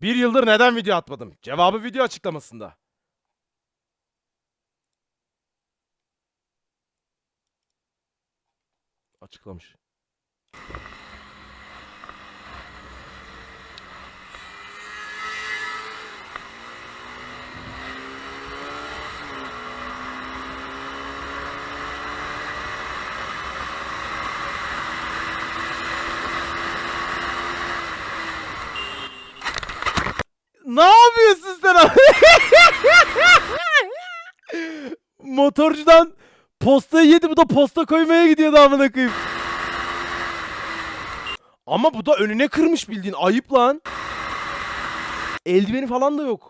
Bir yıldır neden video atmadım? Cevabı video açıklamasında. Açıklamış. Ne yapıyorsun sen abi? Motorcudan postayı yedi bu da posta koymaya gidiyordu amına koyayım. Ama bu da önüne kırmış bildiğin ayıp lan. Eldiveni falan da yok.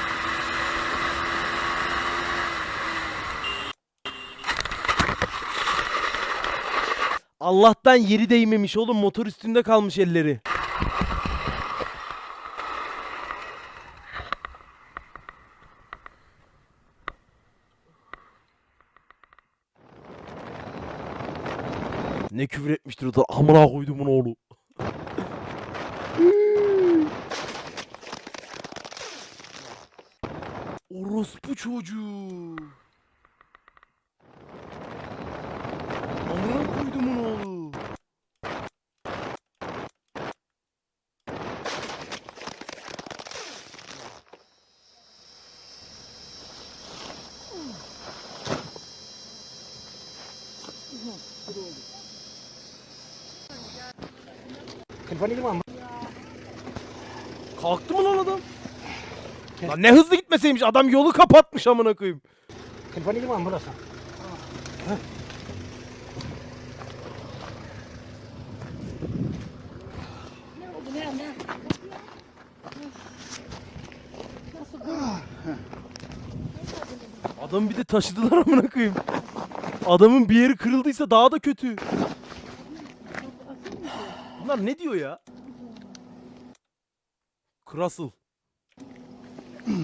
Allah'tan yeri değmemiş oğlum motor üstünde kalmış elleri. Ne küfür etmiştir o da amına koydumun oğlu. Orospu çocuğu. Amına koydumun oğlu. Kalktı mı lan adam? Lan ne hızlı gitmeseymiş adam yolu kapatmış amına koyayım. Telefonnya di mana sa? Adamı bir de taşıdılar amına koyayım. Adamın bir yeri kırıldıysa daha da kötü. Bunlar ne diyor ya? Krasıl.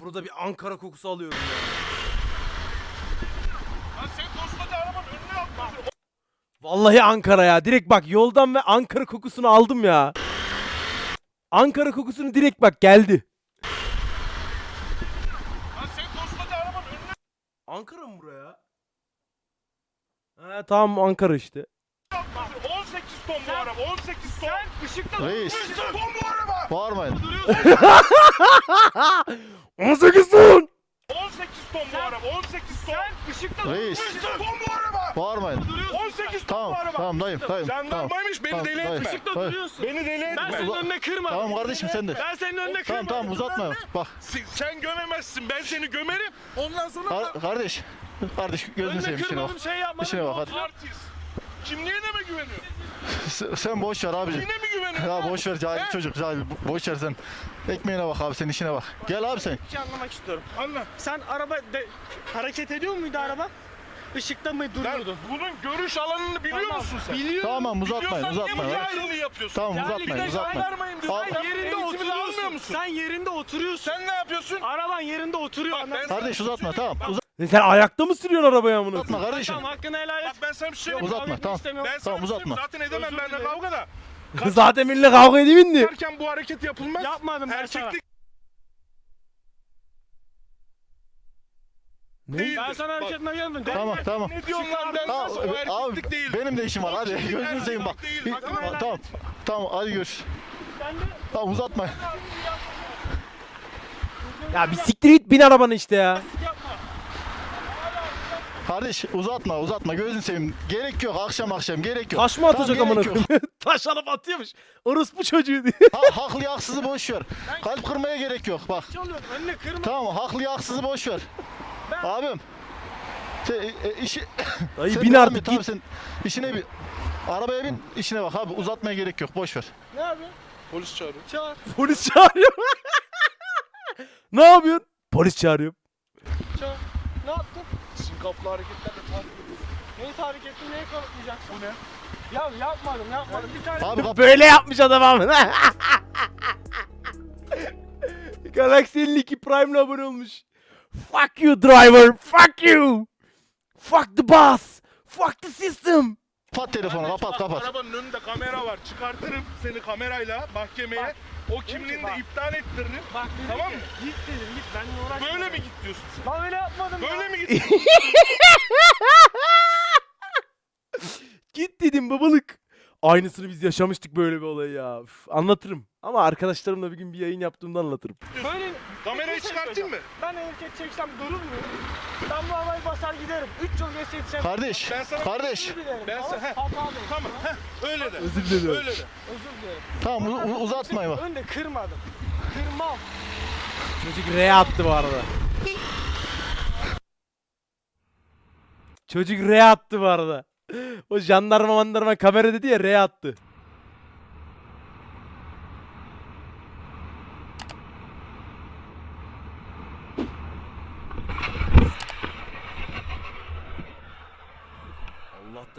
Burada bir Ankara kokusu alıyorum ya. Vallahi Ankara ya. Direkt bak yoldan ve Ankara kokusunu aldım ya. Ankara kokusunu direkt bak geldi. Ankara mı buraya? He tamam Ankara işte. 18 ton bu araba 18 ton. Sen ışıkta Reis. 18 ton bu araba. Bağırmayın. 18 ton! 18 ton bu araba 18 ton. Sen ışıkta Reis. 18 ton bu araba. Bağırmayın. 18 ton Tamam, bu araba. tamam dayım, dayım. Jandarmaymış beni Tamam, deli dayı, etme. Işıkta dayı. duruyorsun. Beni deli etme. senin önüne kırma. Tamam kardeşim sen de. Ben senin önüne Tamam tamam uzatma. Bak Sen, sen gömemezsin. Ben seni gömerim. Ondan sonra kar- kardeş. Kardeş gözünü önüne seveyim işine bak. kırmadım şey yapmadım. İşine bak hadi. Artist. Kimliğine mi güveniyorsun? Sen- Sen boş ver abicim. Kimliğine mi güveniyorsun? Ya boş ver cahil He? çocuk cahil. Boş ver sen. Ekmeğine bak abi sen işine bak. Gel abi sen. Bir şey anlamak istiyorum. Anla. Sen araba de, hareket ediyor muydu araba? Işıkta mı Lan duruyordu? bunun görüş alanını biliyor Tamam, musun sen? Biliyorum. Tamam uzatmayın Biliyorsan niye uzatmayın. bu cahilliğini yapıyorsun? Tamam Ya uzatmayın ligde uzatmayın. Jandarmayım diyorsun. Abi- Sen Yerinde eğitimini almıyor oturuyorsun. musun? Sen yerinde oturuyorsun. Sen ne yapıyorsun? Araban yerinde oturuyor. Bak ben anladın mı? Kardeş uzatma tamam. Ne sen ayakta mı sürüyorsun arabaya amına Uzatma kardeşim. Tamam hakkını helal Bak et. ben sana bir şey söyleyeyim. Uzatma, Kavga etmek tamam. istemiyorum. Ben sana Tamam, bir şey uzatma. Zaten edemem Özür benimle dilerim. kavga da. Zaten benimle kavga edeyim mi? Derken bu hareket yapılmaz. Yapmadım ben sana. Erkeklik Ne? Ben sana Bak, hareket etmedim. Tamam tamam. Ne diyorsun lan ben Tamam, nasıl? O abi erkeklik değil. benim de işim var hadi gözünü seveyim bak. Değil, hakkını helal Tamam tamam hadi görüş. Tamam uzatma. Ya bir siktir git bin arabanı işte ya. Kardeş uzatma uzatma gözünü seveyim. Gerek yok akşam akşam gerek yok. Taş mı atacak Tamam, amına gerek yok. koyayım? Taş alıp atıyormuş. Orospu çocuğu diye. Ha, haklı haksızı boş ver. Kalp kırmaya gerek yok bak. Önüne kırma. Tamam haklı haksızı boş ver. Abim. Sen, e, e, işi, Dayı bin devam artık et abi, git. Sen işine bir arabaya bin işine bak abi uzatmaya gerek yok boş ver. Ne yapıyorsun? Polis çağırıyor. Çağır. Polis çağırıyor. ne yapıyorsun? Polis çağırıyor. Çağır. Ne yaptın? Sinkaplı hareketlerle takip ediyorsun. Neyi tahrik ettin? Neyi kanıtlayacaksın? Bu ne? Ya yapmadım yapmadım. Bir tane Abi kap- Böyle yapmış adam amına. Galaxy 52 Prime'la abone olmuş. Fuck you driver. Fuck you. Fuck the boss. Fuck the system. Kapat telefonu Kardeş, kapat bak, kapat. Arabanın önünde kamera var. Çıkartırım seni kamerayla mahkemeye. Bak, o kimliğini de bak. iptal ettiririm. Bak Tamam mı? Git dedim git benimle uğraşma. Böyle mi git diyorsun sen? Lan öyle yapmadım ya. Böyle mi git? Git dedim babalık. Aynısını biz yaşamıştık böyle bir olay ya. Üf, anlatırım. Ama arkadaşlarımla bir gün bir yayın yaptığımda anlatırım. Böyle Kamerayı şey çıkartayım mı? Ben hareket çeksem durur mu? Ben bu havayı basar giderim. 3 yıl geç yetişemem. Kardeş Ben sana- kardeş. Özür dilerim. Ben Ama sana- heh, hata değil. Tamam. Heh, öyle de. Özür dilerim. Öyle de. Özür dilerim. Tamam u- u- uzatmayın bak. Önde kırmadım. Kırmam. Çocuk R attı bu arada. Çocuk R attı bu arada. O jandarma mandarma kamera dedi ya R attı.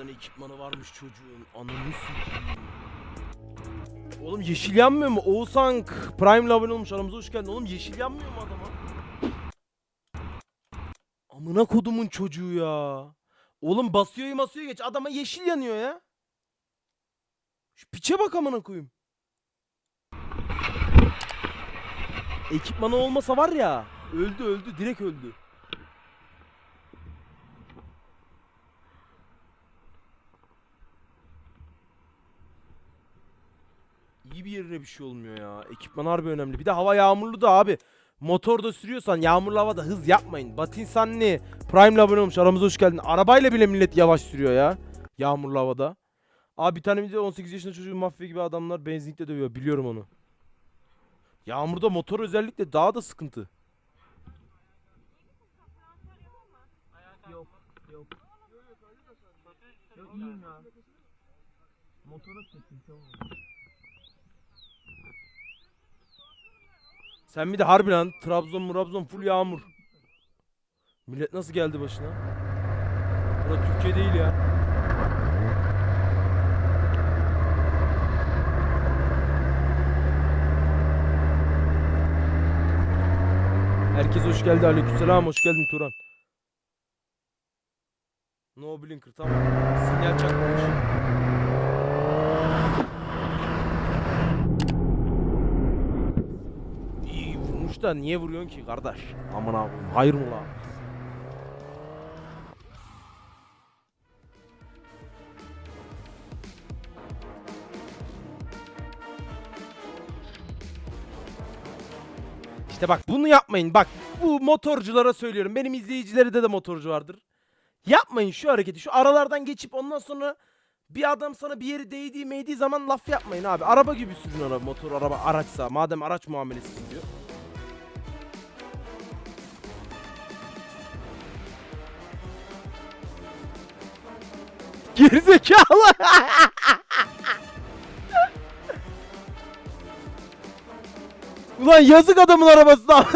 Allah'tan ekipmanı varmış çocuğun. Ananı sikeyim. Oğlum yeşil yanmıyor mu? Oğuzhan Prime abone olmuş aramıza hoş geldin. Oğlum yeşil yanmıyor mu adama? Amına kodumun çocuğu ya. Oğlum basıyor basıyor geç. Adama yeşil yanıyor ya. Şu piçe bak amına koyayım. Ekipmanı olmasa var ya. Öldü öldü direkt öldü. İyi bir yerine bir şey olmuyor ya. Ekipman harbi önemli. Bir de hava yağmurlu da abi. Motorda sürüyorsan yağmurlu havada hız yapmayın. Batin Sanni Prime'le abone olmuş. Aramıza hoş geldin. Arabayla bile millet yavaş sürüyor ya. Yağmurlu havada. Abi bir tane video 18 yaşında çocuğu mafya gibi adamlar benzinlikte dövüyor. Biliyorum onu. Yağmurda motor özellikle daha da sıkıntı. Yok. Yok. Yok iyiyim ya. Motora çektim tamam. Sen bir de harbi lan Trabzon Murabzon full yağmur. Millet nasıl geldi başına? Bura Türkiye değil ya. Herkes hoş geldi. Aleykümselam hoş geldin Turan. No blinker tamam. Sinyal çakmamış. İyi vurmuş da niye vuruyorsun ki kardeş? Aman abi hayır mı la? İşte bak bunu yapmayın. Bak bu motorculara söylüyorum. Benim izleyicileri de motorcu vardır. Yapmayın şu hareketi. Şu aralardan geçip ondan sonra bir adam sana bir yeri değdiği meydiği zaman laf yapmayın abi. Araba gibi sürün araba, motor, araba, araçsa. Madem araç muamelesi istiyor. Gerizekalı. Ulan yazık adamın arabasına.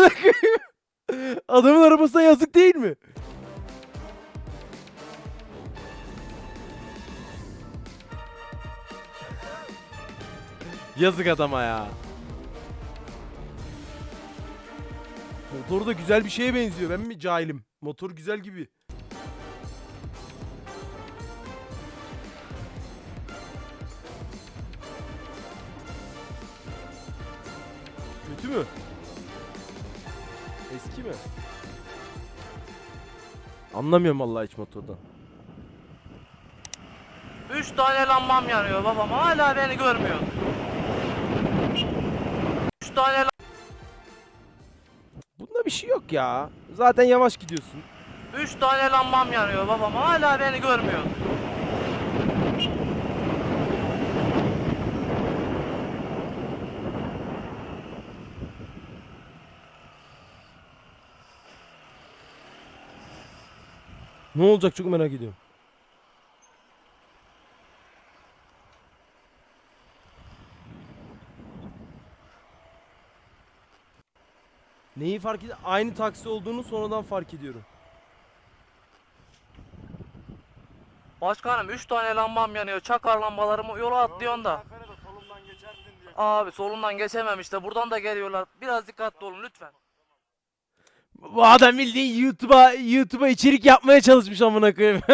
adamın arabasına yazık değil mi? Yazık adama ya. Motor da güzel bir şeye benziyor. Ben mi cahilim? Motor güzel gibi. Mü? Eski mi? Anlamıyorum vallahi hiç motordan. Üç tane lambam yanıyor babam hala beni görmüyor. Üç tane lam- Bunda bir şey yok ya. Zaten yavaş gidiyorsun. üç tane lambam yanıyor babam hala beni görmüyor. Ne olacak çok merak ediyorum. Neyi fark ediyor? Aynı taksi olduğunu sonradan fark ediyorum. Başkanım üç tane lambam yanıyor çakar lambalarımı yola atlıyorsun da. Abi solundan geçemem işte buradan da geliyorlar. Biraz dikkatli olun lütfen. Bu adam bildiğin YouTube'a YouTube'a içerik yapmaya çalışmış amına koyayım.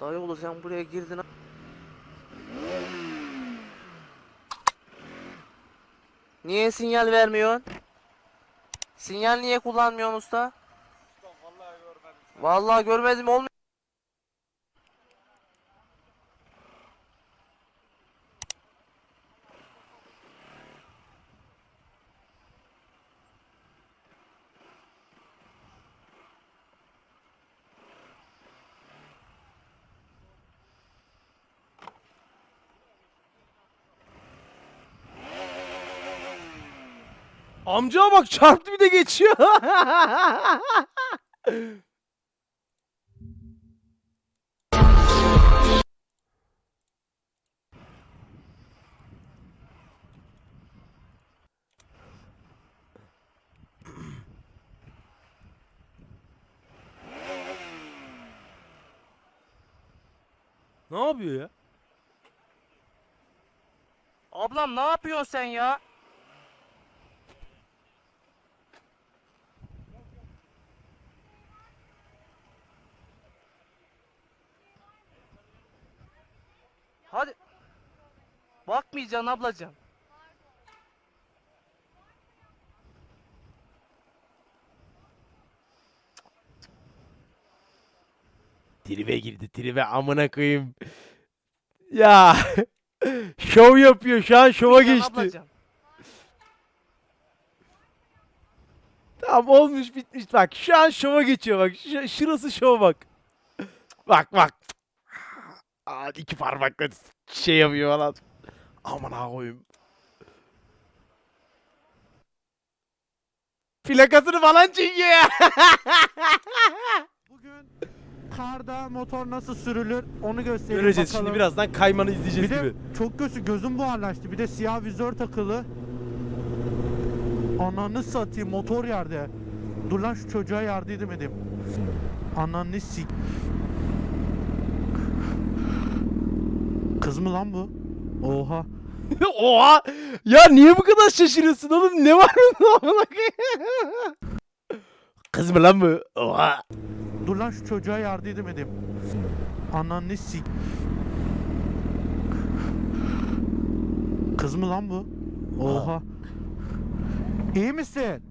Dayı oğlu sen buraya girdin. Niye sinyal vermiyorsun? Sinyal niye kullanmıyorsun usta? Vallahi görmedim olmuyor. Amcaya bak çarptı bir de geçiyor. ne yapıyor ya? Ablam ne yapıyorsun sen ya? Hadi. Bakmayacaksın ablacığım. Tribe girdi tribe amına koyayım. Ya şov yapıyor şu an şova geçti. ablacığım. Tamam olmuş bitmiş bak şu an şova geçiyor bak Ş- şurası şov bak. Bak bak. Aa, iki parmakla şey yapıyor falan. Aman ha koyayım. Plakasını falan çekiyor ya. Bugün karda motor nasıl sürülür onu göstereyim Göreceğiz bakalım. şimdi birazdan kaymanı izleyeceğiz Bir de gibi. çok gözü gözüm buharlaştı. Bir de siyah vizör takılı. Ananı satayım motor yerde. Dur lan şu çocuğa yardım edeyim. Ananı sik. Kız mı lan bu? Oha. Oha! Ya niye bu kadar şaşırıyorsun oğlum? Ne var bunda? Kız mı lan bu? Oha! Dur lan şu çocuğa yardım edeyim. Ananı sik. Kız mı lan bu? Oha. İyi misin?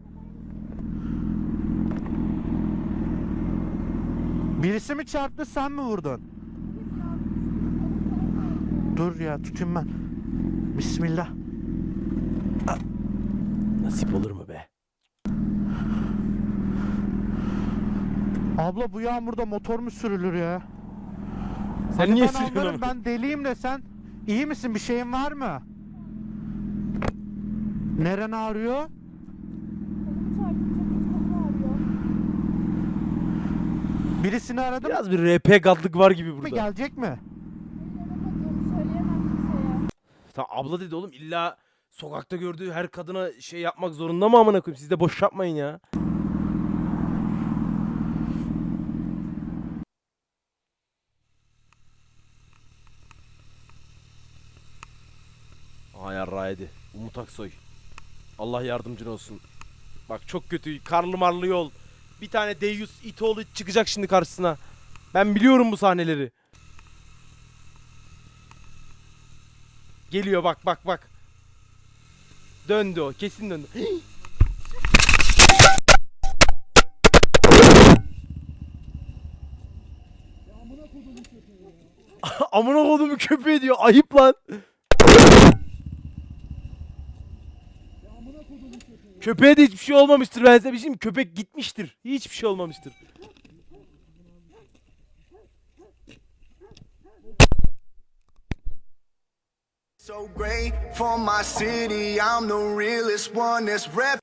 Birisi mi çarptı sen mi vurdun? Dur ya tutayım ben. Bismillah. Nasip olur mu be? Abla bu yağmurda motor mu sürülür ya? Sen Hani niye ben sürüyorsun anlarım? Ben deliyim de sen iyi misin? Bir şeyin var mı? Neren ağrıyor? Birisini aradım mı? Biraz bir RP gadlık var gibi burada. Gelecek mi? Tamam, abla dedi oğlum illa sokakta gördüğü her kadına şey yapmak zorunda mı amına koyayım? Siz de boş yapmayın ya. Aha yarraydı. Umut Aksoy. Allah yardımcın olsun. Bak çok kötü. Karlı marlı yol. Bir tane Deus itoğlu çıkacak şimdi karşısına. Ben biliyorum bu sahneleri. Geliyor bak bak bak. Döndü o. Kesin döndü. Amına kodumu köpeği diyor. Ayıp lan. Köpeğe de hiçbir şey olmamıştır ben size bir şey? Köpek gitmiştir. Hiçbir şey olmamıştır. So great for my city, I'm the realest one that's rep.